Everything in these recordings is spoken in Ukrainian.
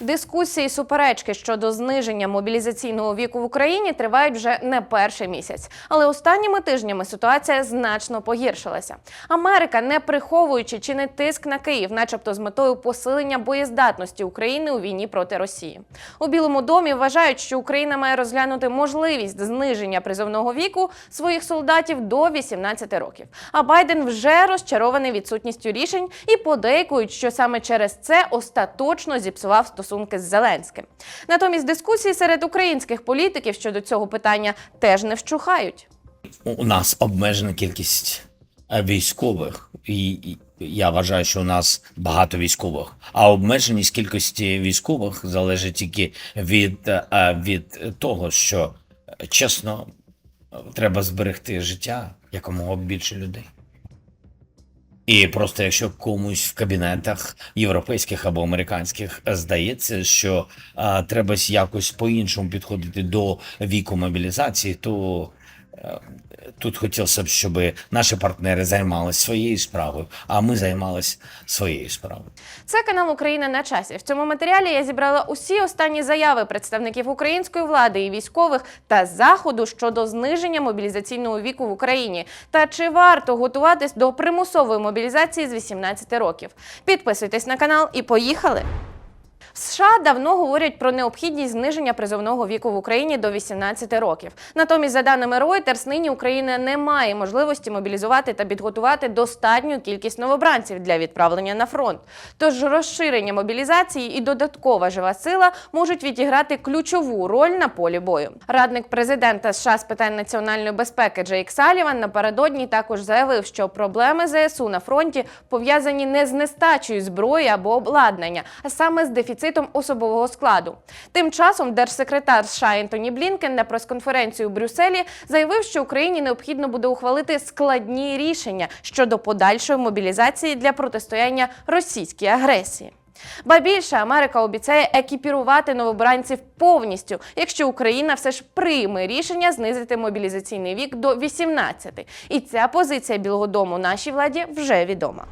Дискусії суперечки щодо зниження мобілізаційного віку в Україні тривають вже не перший місяць. Але останніми тижнями ситуація значно погіршилася. Америка, не приховуючи чинить тиск на Київ, начебто з метою посилення боєздатності України у війні проти Росії. У Білому домі вважають, що Україна має розглянути можливість зниження призовного віку своїх солдатів до 18 років. А Байден вже розчарований відсутністю рішень і подейкують, що саме через це остаточно зіпсував стосунки з Зеленським. Натомість дискусії серед українських політиків щодо цього питання теж не вщухають. у нас обмежена кількість е, військових, і і я вважаю, що у нас багато військових. А обмеженість кількості військових залежить тільки від, е, від того, що е, чесно треба зберегти життя якомога більше людей. І просто якщо комусь в кабінетах європейських або американських здається, що а, треба якось по-іншому підходити до віку мобілізації, то тут хотілося б, щоб наші партнери займалися своєю справою, а ми займалися своєю справою. Це канал Україна на часі. В цьому матеріалі я зібрала усі останні заяви представників української влади і військових та заходу щодо зниження мобілізаційного віку в Україні та чи варто готуватись до примусової мобілізації з 18 років. Підписуйтесь на канал і поїхали! США давно говорять про необхідність зниження призовного віку в Україні до 18 років. Натомість, за даними Reuters, нині Україна не має можливості мобілізувати та підготувати достатню кількість новобранців для відправлення на фронт. Тож розширення мобілізації і додаткова жива сила можуть відіграти ключову роль на полі бою. Радник президента США з питань національної безпеки Джейк Саліван напередодні також заявив, що проблеми ЗСУ на фронті пов'язані не з нестачею зброї або обладнання, а саме з дефіцитом особового складу. Тим часом держсекретар США Ентоні Блінкен на прес-конференції у Брюсселі заявив, що Україні необхідно буде ухвалити складні рішення щодо подальшої мобілізації для протистояння російській агресії. Ба більше Америка обіцяє екіпірувати новобранців повністю, якщо Україна все ж прийме рішення знизити мобілізаційний вік до 18. І ця позиція Білого Дому нашій владі вже відома.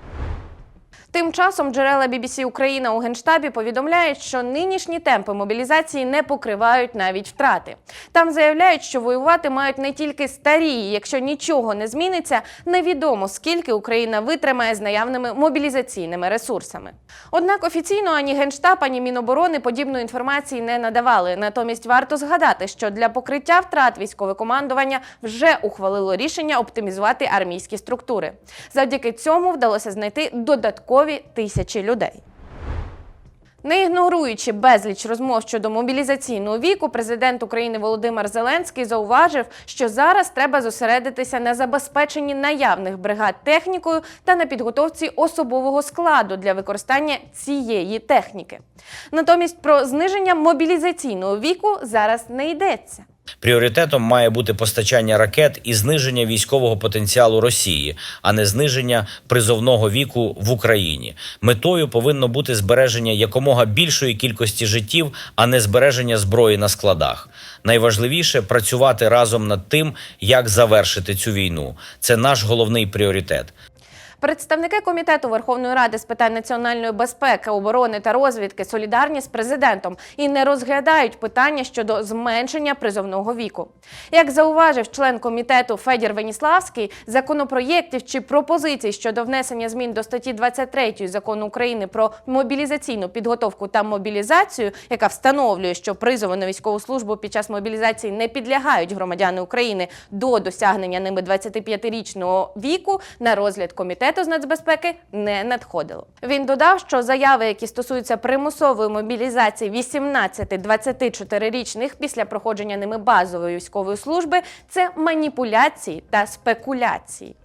Тим часом джерела BBC Україна у генштабі повідомляють, що нинішні темпи мобілізації не покривають навіть втрати. Там заявляють, що воювати мають не тільки старі, якщо нічого не зміниться, невідомо скільки Україна витримає з наявними мобілізаційними ресурсами. Однак офіційно ані генштаб, ані Міноборони подібної інформації не надавали. Натомість варто згадати, що для покриття втрат військове командування вже ухвалило рішення оптимізувати армійські структури. Завдяки цьому вдалося знайти додаткові тисячі людей. Не ігноруючи безліч розмов щодо мобілізаційного віку, президент України Володимир Зеленський зауважив, що зараз треба зосередитися на забезпеченні наявних бригад технікою та на підготовці особового складу для використання цієї техніки. Натомість про зниження мобілізаційного віку зараз не йдеться. Пріоритетом має бути постачання ракет і зниження військового потенціалу Росії, а не зниження призовного віку в Україні. Метою повинно бути збереження якомога більшої кількості життів, а не збереження зброї на складах. Найважливіше працювати разом над тим, як завершити цю війну. Це наш головний пріоритет. Представники комітету Верховної Ради з питань національної безпеки, оборони та розвідки солідарні з президентом і не розглядають питання щодо зменшення призовного віку. Як зауважив член комітету Федір Веніславський, законопроєктів чи пропозицій щодо внесення змін до статті 23 закону України про мобілізаційну підготовку та мобілізацію, яка встановлює, що призову на військову службу під час мобілізації не підлягають громадяни України до досягнення ними 25-річного віку, на розгляд комітету комітету з нацбезпеки не надходило. Він додав, що заяви, які стосуються примусової мобілізації 18-24-річних після проходження ними базової військової служби, це маніпуляції та спекуляції.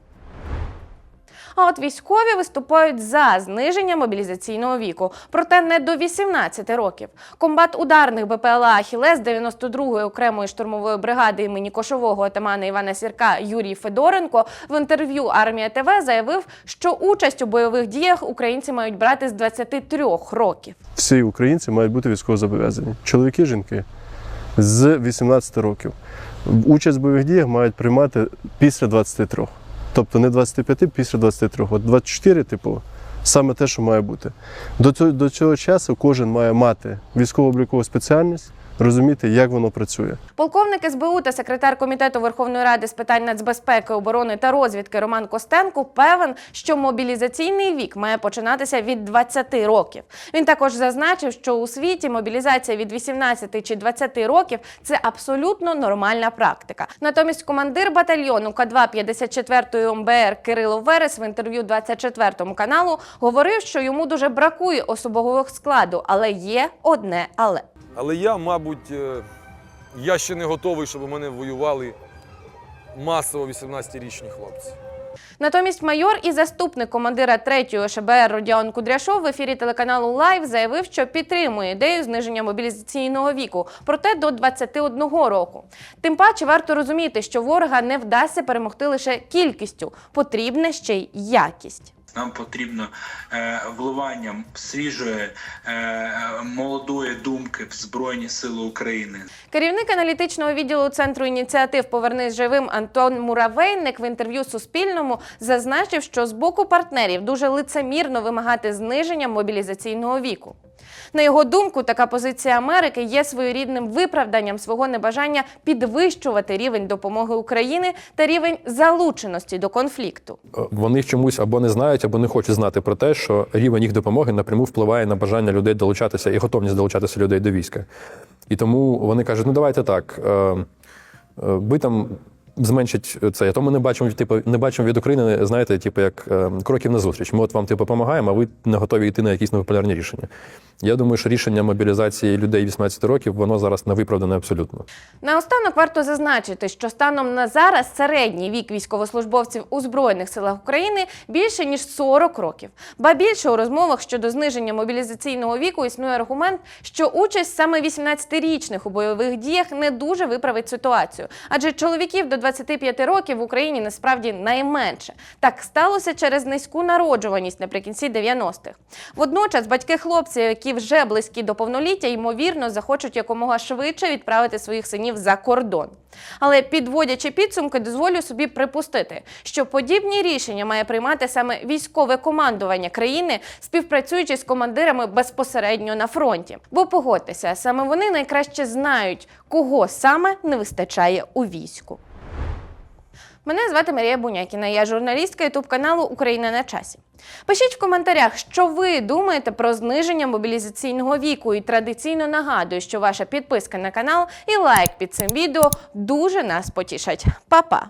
А от військові виступають за зниження мобілізаційного віку, проте не до 18 років. Комбат ударних БПЛА Ахілес 92-ї окремої штурмової бригади імені кошового отамана Івана Сірка Юрій Федоренко в інтерв'ю Армія ТВ заявив, що участь у бойових діях українці мають брати з 23 років. Всі українці мають бути військовозобов'язані. Чоловіки, жінки з 18 років. Участь в бойових діях мають приймати після 23. Тобто не 25, після 23. От 24, типу, Саме те, що має бути. До цього, до цього часу кожен має мати військово-облікову спеціальність, розуміти, як воно працює. Полковник СБУ та секретар комітету Верховної Ради з питань нацбезпеки, оборони та розвідки Роман Костенко певен, що мобілізаційний вік має починатися від 20 років. Він також зазначив, що у світі мобілізація від 18 чи 20 років це абсолютно нормальна практика. Натомість командир батальйону К2 54-ї МБР Кирило Верес в інтерв'ю 24 каналу говорив, що йому дуже бракує особового складу, але є одне але. Але я, мабуть, е, я ще не готовий, щоб у мене воювали масово 18-річні хлопці. Натомість майор і заступник командира 3-ї ШБР Родіон Кудряшов в ефірі телеканалу Лайв заявив, що підтримує ідею зниження мобілізаційного віку, проте до 21 року. Тим паче варто розуміти, що ворога не вдасться перемогти лише кількістю, потрібна ще й якість. Нам потрібно е, вливання свіжої е, молодої думки в Збройні Сили України. Керівник аналітичного відділу центру ініціатив Повернись живим Антон Муравейник в інтерв'ю Суспільному зазначив, що з боку партнерів дуже лицемірно вимагати зниження мобілізаційного віку. На його думку, така позиція Америки є своєрідним виправданням свого небажання підвищувати рівень допомоги України та рівень залученості до конфлікту. вони чомусь або не знають, або не хочуть знати про те, що рівень їх допомоги напряму впливає на бажання людей долучатися і готовність долучатися людей до війська. І тому вони кажуть: ну давайте так, е, е, ви там зменшить це. А то ми не бачимо, типу, не бачимо від України, знаєте, типу, як е, кроків на зустріч. Ми от вам типу, допомагаємо, а ви не готові йти на якісь непопулярні рішення. Я думаю, що рішення мобілізації людей 18 років, воно зараз не виправдане абсолютно. Наостанок варто зазначити, що станом на зараз середній вік військовослужбовців у Збройних силах України більше ніж 40 років. Ба більше у розмовах щодо зниження мобілізаційного віку існує аргумент, що участь саме 18-річних у бойових діях не дуже виправить ситуацію, адже чоловіків до 25 років в Україні насправді найменше. Так сталося через низьку народжуваність наприкінці 90-х. Водночас батьки хлопців, які вже близькі до повноліття, ймовірно, захочуть якомога швидше відправити своїх синів за кордон. Але підводячи підсумки, дозволю собі припустити, що подібні рішення має приймати саме військове командування країни, співпрацюючи з командирами безпосередньо на фронті. Бо погодьтеся, саме вони найкраще знають, кого саме не вистачає у війську. Мене звати Марія Бунякіна, я журналістка ютуб каналу Україна на часі. Пишіть в коментарях, що ви думаєте про зниження мобілізаційного віку. І традиційно нагадую, що ваша підписка на канал і лайк під цим відео дуже нас потішать. Па-па!